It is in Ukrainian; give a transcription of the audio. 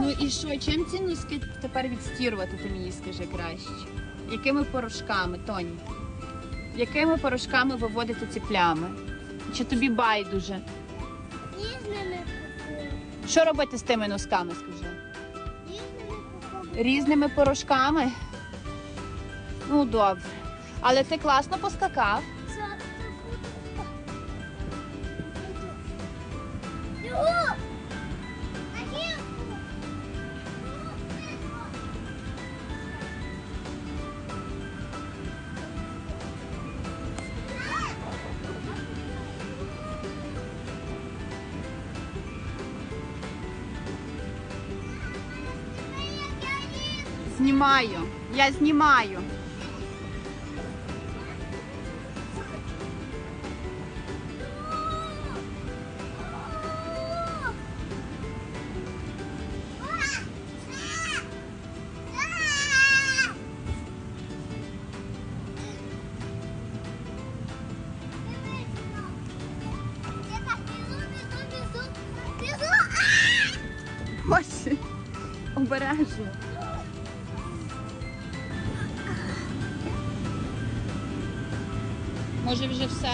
Ну і що, чим ці носки тепер відстірувати, ти мені скажи краще? Якими порошками, Тоні? Якими порошками виводити ці плями? Чи тобі байдуже? Різними купуємо. Що робити з тими носками, скажи? Різними купуємо. Різними порошками? Ну, добре. Але ти класно поскакав. Знімаю. Я знімаю. Ось. Обережно. Може вже все?